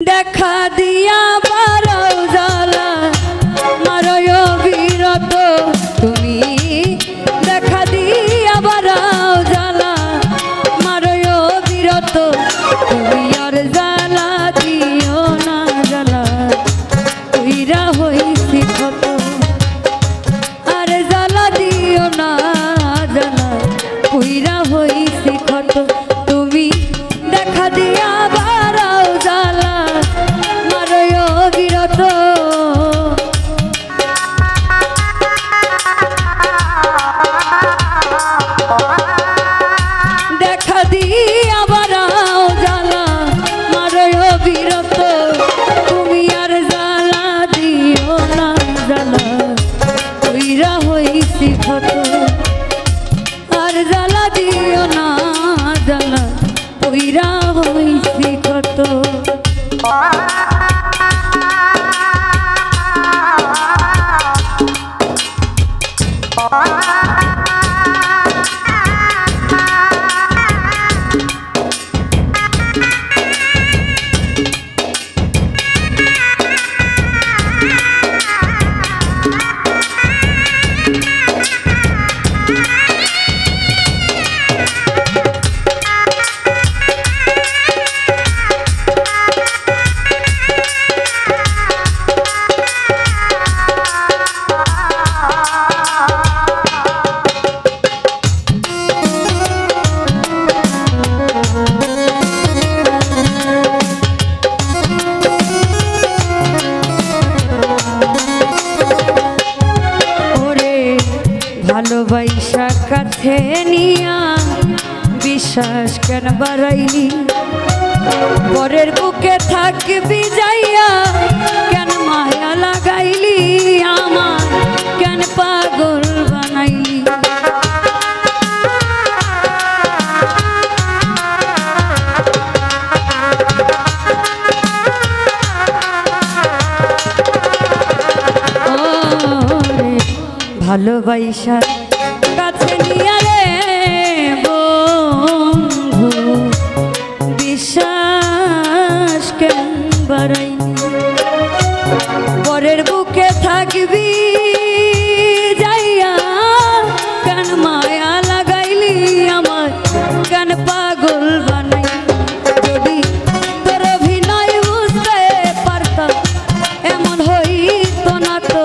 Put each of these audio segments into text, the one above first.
দেখা দিয়া বিশ্বাস কেন বাড়াইলি? পরের বুকে থাকবি যাইয়া, কেন মায়া লাগাইলি আমার? কেন পাগল বানাইলি? ভালোবাসা থাকবি যাইয়া কেন মায়া লাগাইলি আমার কেন পাগল বানাই। যদি তোর অভিনয় বুঝতে পারতাম, এমন হইতো না তো।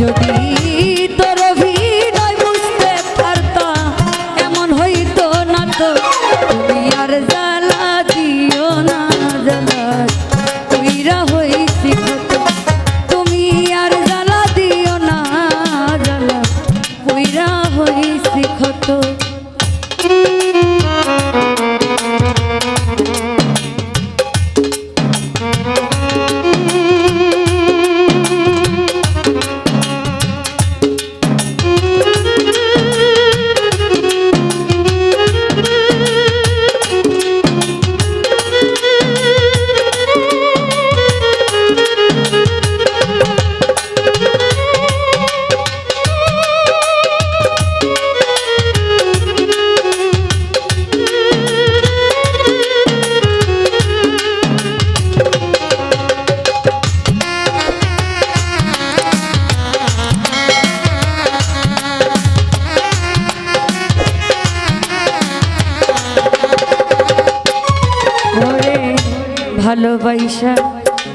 যদি তোর অভিনয় বুঝতে পারতাম, এমন হইতো না তো। তুমি আর জ্বালা ভালোবাসা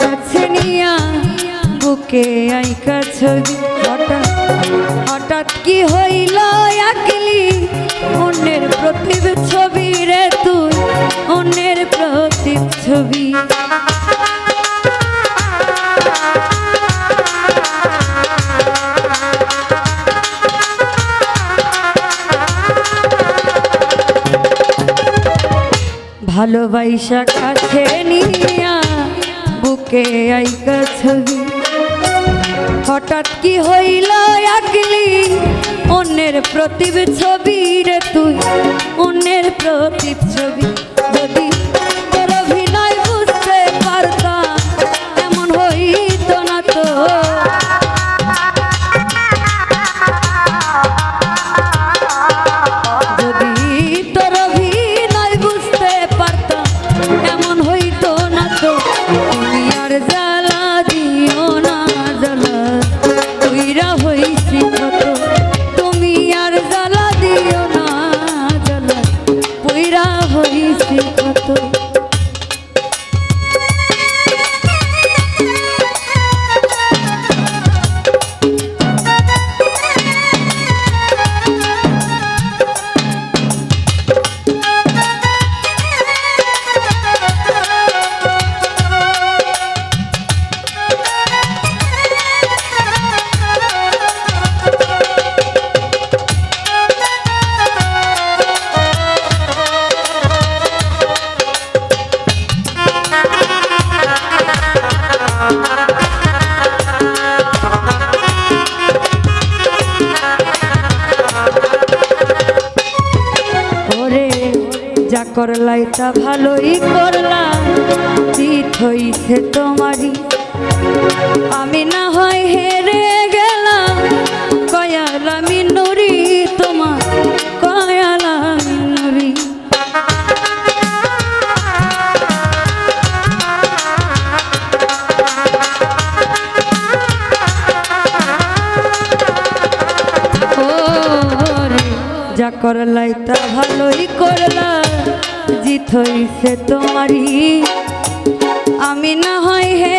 কাছে নিয়া, বুকে আইকা ছবি হঠাৎ হঠাৎ কি হইল একলি? অন্যের প্রতিব ছবি রে তুই, অন্যের প্রতিব ছবি ভালোবাসা কাছে নিয়া বুকে আইকা ছবি। হঠাৎ কি হইল একলি? অন্যের প্রতিব ছবি রে তুই, অন্যের প্রতিব ছবি। Come on. করলাই তা ভালোই করলাম জিত হইছে তোমারই। আমি না হয় হেরে গেলাম, কয়াল আমি নুরি, তোমার কয়াল আমি নুরি। যা করলাই তা ভালোই করলা হয়েছে তোমারই। আমি না হয় হে